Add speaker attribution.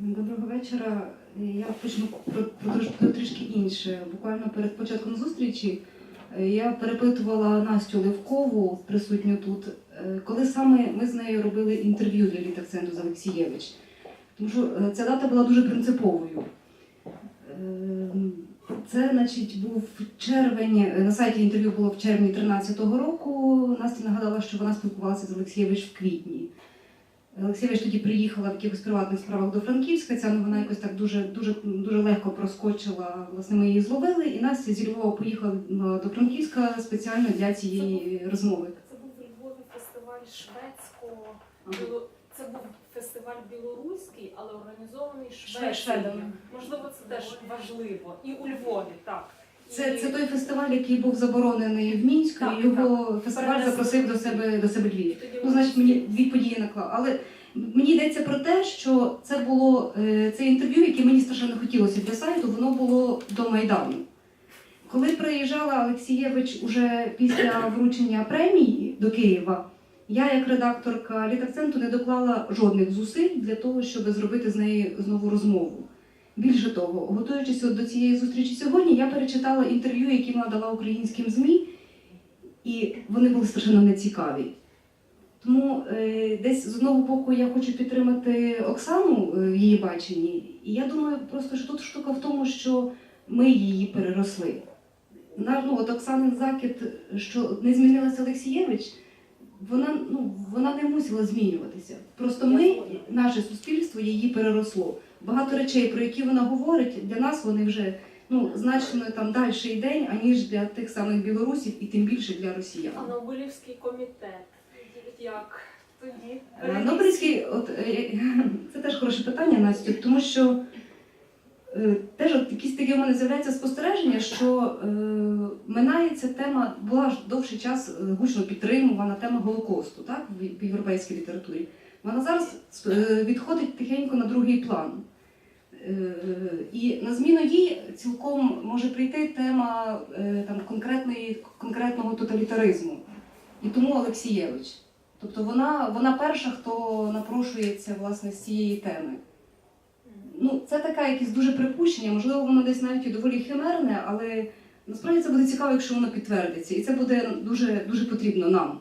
Speaker 1: Доброго вечора. Я почну про, трішки інше. Буквально перед початком зустрічі е, я перепитувала Настю Левкову, присутню тут, е, коли саме ми з нею робили інтерв'ю для літакценту з Олексієвич. Тому що е, ця дата була дуже принциповою. Це, значить, був червень, на сайті інтерв'ю було в червні 2013 року. Настя нагадала, що вона спілкувалася з Олексієвич в квітні. Олексійович тоді приїхала в якихось приватних справах до Франківська. Ця новина якось так дуже дуже дуже легко проскочила. Власне, ми її зловили, і Настя зі Львова поїхала до Франківська спеціально для цієї розмови.
Speaker 2: Це був у Львові фестиваль шведського.
Speaker 1: Ага.
Speaker 2: Це був фестиваль білоруський, але організований. Швецією. Можливо, це теж важливо. І у Львові, так.
Speaker 1: Це, це той фестиваль, який був заборонений в Мінську.
Speaker 2: Так,
Speaker 1: і Його
Speaker 2: так.
Speaker 1: фестиваль
Speaker 2: Перенесли.
Speaker 1: запросив до себе до себе Львів. Ну, значить, мені дві події наклав. Але мені йдеться про те, що це було е, це інтерв'ю, яке мені страшенно хотілося для сайту, воно було до Майдану. Коли приїжджала Олексієвич уже після вручення премії до Києва, я, як редакторка літакценту, не доклала жодних зусиль для того, щоб зробити з нею знову розмову. Більше того, готуючись от до цієї зустрічі сьогодні, я перечитала інтерв'ю, які вона дала українським ЗМІ, і вони були страшенно нецікаві. Тому е, десь з одного боку я хочу підтримати Оксану в її баченні. І я думаю, просто що тут штука в тому, що ми її переросли. На, ну, от Оксанин закид, що не змінилася Олексієвич, вона, ну, вона не мусила змінюватися. Просто ми, наше суспільство, її переросло. Багато речей, про які вона говорить, для нас вони вже ну, значно там далі день, аніж для тих самих білорусів і тим більше для росіян.
Speaker 2: А Нобелівський комітет. Як тоді?
Speaker 1: Е, Нобелівський, от е, це теж хороше питання, Настю, тому що е, теж от якісь таке в мене з'являється спостереження, що е, минається тема, була ж довший час е, гучно підтримувана тема Голокосту, так, в, європейській літературі. Вона зараз е, відходить тихенько на другий план. Е, І на зміну їй цілком може прийти тема е, там, конкретного тоталітаризму. І тому Олексієвич. Тобто вона, вона перша, хто напрошується власне з цієї теми. Ну, це таке якесь дуже припущення, можливо, воно десь навіть і доволі химерне, але насправді це буде цікаво, якщо воно підтвердиться. І це буде дуже, дуже потрібно нам.